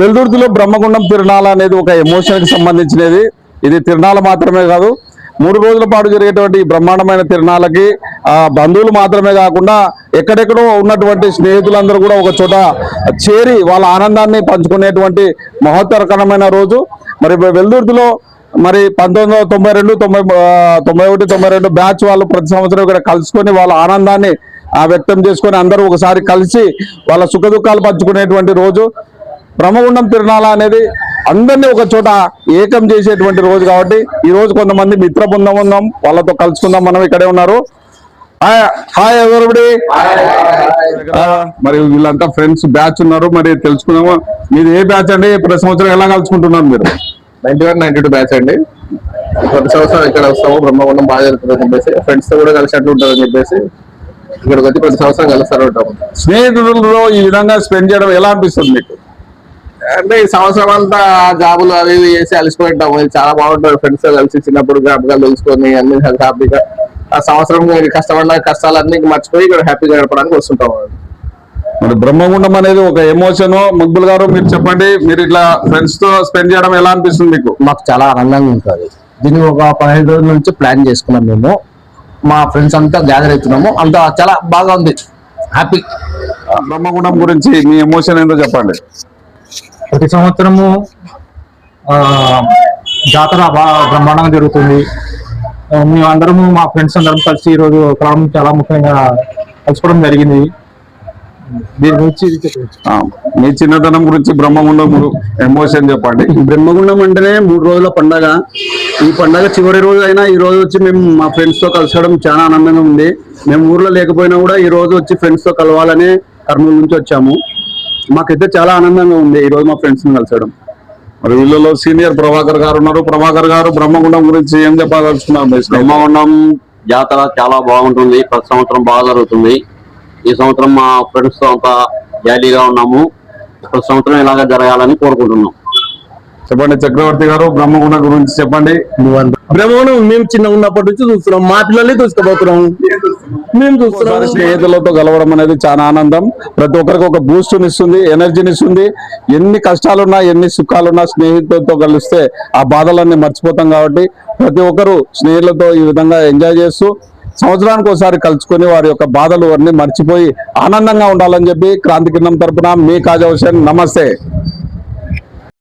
వెల్దుర్తిలో బ్రహ్మగుండం తిరునాళ అనేది ఒక ఎమోషన్కి సంబంధించినది. ఇది తిరునాళ మాత్రమే కాదు. మూడు రోజుల పాటు జరిగేటువంటి బ్రహ్మాండమైన తిరునాళ్ళకి ఆ బంధువులు మాత్రమే కాకుండా ఎక్కడెక్కడో ఉన్నటువంటి స్నేహితులందరూ కూడా ఒక చోట చేరి వాళ్ళ ఆనందాన్ని పంచుకునేటువంటి మహోత్తరకరమైన రోజు. మరి వెల్దుర్తిలో మరి పంతొమ్మిది వందల తొంభై రెండు తొంభై తొంభై ఒకటి తొంభై రెండు బ్యాచ్ వాళ్ళు ప్రతి సంవత్సరం ఇక్కడ కలుసుకొని వాళ్ళ ఆనందాన్ని వ్యక్తం చేసుకొని అందరూ ఒకసారి కలిసి వాళ్ళ సుఖ దుఃఖాలు పంచుకునేటువంటి రోజు. బ్రహ్మగుండం తిరునాళ అనేది అందరినీ ఒక చోట ఏకం చేసేటువంటి రోజు కాబట్టి ఈ రోజు కొంతమంది మిత్ర బృందం ఉన్నాం వాళ్ళతో కలుసుకుందాం. మనం ఇక్కడే ఉన్నారు. హాయ్ హాయ్ ఎవరిబడి మరి వీళ్ళంతా ఫ్రెండ్స్ బ్యాచ్ ఉన్నారు. మరి తెలుసుకుందాము. మీది ఏ బ్యాచ్ అండి? ప్రతి సంవత్సరం ఎలా కలుసుకుంటున్నారు మీరు? Ninety one ninety two batch అండి. ప్రతి సంవత్సరం ఇక్కడ వస్తాము. బ్రహ్మగుండం బాగా జరుగుతుందని చెప్పేసి ఫ్రెండ్స్తో కూడా కలిసినట్టు ఉంటుందని చెప్పేసి ఇక్కడికి వచ్చి ప్రతి సంవత్సరం కలుస్తూ ఉంటాము స్నేహితులలో ఈ విధంగా స్పెండ్ చేయడం ఎలా అనిపిస్తుంది మీకు? అంటే ఈ సంవత్సరం అంతా జాబులు అవి ఇవి చేసి అలసిపోయింటాము ఇది చాలా బాగుంటుంది. ఫ్రెండ్స్తో కలిసి చిన్నప్పుడు జ్ఞాపకాలు తెలుసుకొని అన్ని హ్యాపీగా ఆ సంవత్సరం కష్టపడిన కష్టాలన్నీ మర్చిపోయి ఇక్కడ హ్యాపీగా గడపడానికి వస్తుంటాము మరి బ్రహ్మగుండం అనేది ఒక ఎమోషన్. మక్బుల్ గారు మీరు చెప్పండి. మీరు ఇట్లా ఫ్రెండ్స్తో స్పెండ్ చేయడం ఎలా అనిపిస్తుంది మీకు? మాకు చాలా ఆనందంగా ఉంటుంది. దీన్ని ఒక పదిహేను రోజుల నుంచి ప్లాన్ చేసుకున్నాం మేము. మా ఫ్రెండ్స్ అంతా గ్యాదర్ అవుతున్నాము. అంతా చాలా బాగా ఉంది. హ్యాపీ బ్రహ్మగుండం గురించి మీ ఎమోషన్ ఏంటో చెప్పండి. ప్రతి సంవత్సరము ఆ, జాతర బ్రహ్మాండంగా జరుగుతుంది. ఆ, మేము అందరము మా ఫ్రెండ్స్ అందరం కలిసి ఈరోజు కలవడం చాలా ముఖ్యంగా కలుసుకోవడం జరిగింది. దీని గురించి మీ చిన్నతనం గురించి బ్రహ్మగుండం ఎమోషన్ చెప్పండి. బ్రహ్మగుండం అంటేనే మూడు రోజుల పండగ. ఈ పండగ చివరి రోజు అయినా ఈ రోజు వచ్చి మేము మా ఫ్రెండ్స్తో కలసడం చాలా ఆనందంగా ఉంది. మేము ఊర్లో లేకపోయినా కూడా ఈ రోజు వచ్చి ఫ్రెండ్స్తో కలవాలని కర్నూలు నుంచి వచ్చాము. మాకైతే చాలా ఆనందంగా ఉంది ఈ రోజు మా ఫ్రెండ్స్ని కలిసడం. మరి వీళ్ళలో సీనియర్ ప్రభాకర్ గారు ఉన్నారు. ప్రభాకర్ గారు బ్రహ్మగుండం గురించి ఏం చెప్పదలుచుకున్నారు? బ్రహ్మగుండం జాతర చాలా బాగుంటుంది. ప్రతి సంవత్సరం బాగా జరుగుతుంది. ఈ సంవత్సరం మా ఫ్రెండ్స్తో అంతా జాలీగా ఉన్నాము. ప్రతి సంవత్సరం ఇలాగే జరగాలని కోరుకుంటున్నాం. చెప్పండి చక్రవర్తి గారు బ్రహ్మగుండం గురించి చెప్పండి. బ్రహ్మగుండం మేము చిన్న ఉన్నప్పటి నుంచి చూస్తున్నాం. మా పిల్లల్ని తీసుకుపోతున్నాం. మేము చూస్తున్నాం ఒకసారి స్నేహితులతో కలవడం అనేది చాలా ఆనందం. ప్రతి ఒక్కరికి ఒక బూస్ట్ ఇస్తుంది ఎనర్జీని ఇస్తుంది. ఎన్ని కష్టాలున్నా ఎన్ని సుఖాలున్నా స్నేహితులతో కలిస్తే ఆ బాధలన్నీ మర్చిపోతాం కాబట్టి ప్రతి ఒక్కరు స్నేహితులతో ఈ విధంగా ఎంజాయ్ చేస్తూ సంవత్సరానికి ఒకసారి కలుసుకొని వారి యొక్క బాధలు అన్ని మర్చిపోయి ఆనందంగా ఉండాలని చెప్పి క్రాంతి కిరణం తరపున మీ కాజా హుసేన్ నమస్తే.